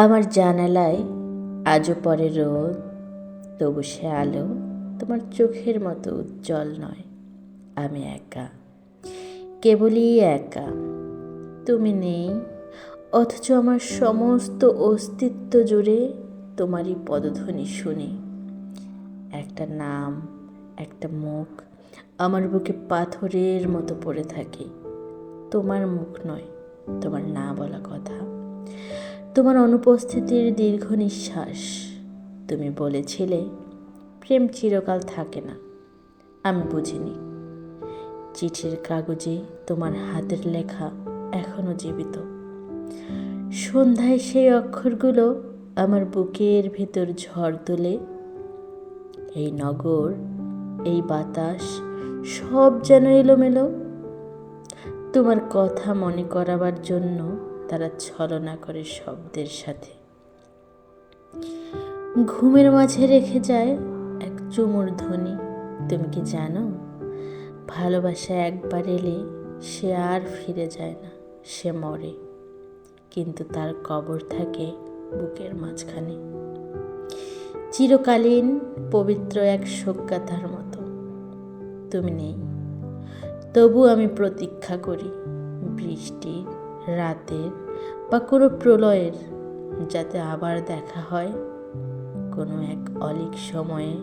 আমার জানালায় আজও পরে রোদ, তবু সে আলো তোমার চোখের মতো উজ্জ্বল নয়। আমি একা, কেবলই একা। তুমি নেই, অথচ আমার সমস্ত অস্তিত্ব জুড়ে তোমারই পদধ্বনি শুনি। একটা নাম, একটা মুখ আমার বুকে পাথরের মতো পড়ে থাকে। তোমার মুখ নয়, তোমার না বলা কথা। তোমার অনুপস্থিতির দীর্ঘ নিঃশ্বাস। তুমি বলেছিলে, প্রেম চিরকাল থাকে না। আমি বুঝিনি। চিঠির কাগজে তোমার হাতের লেখা এখনও জীবিত। সন্ধ্যায় সেই অক্ষরগুলো আমার বুকের ভেতর ঝড় তোলে। এই নগর, এই বাতাস, সব যেন এলোমেলো। তোমার কথা মনে করাবার জন্য তারা ছলনা করে শব্দের সাথে। ঘুমের মাঝে রেখে যায় এক চুমুর ধ্বনি। তুমি কি জানো? ভালোবাসা একবার এলে সে আর ফিরে যায় না, সে মরে। কিন্তু তার কবর থাকে বুকের মাঝখানে। চিরকালীন পবিত্র এক শোকগাথার মতো। তুমি নেই, তবু আমি প্রতীক্ষা করি বৃষ্টির রাতের বা কোনো প্রলয়ের যাতে আবার দেখা হয় কোনো এক অলিক সময়ে,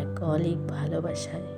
এক অলিক ভালোবাসায়।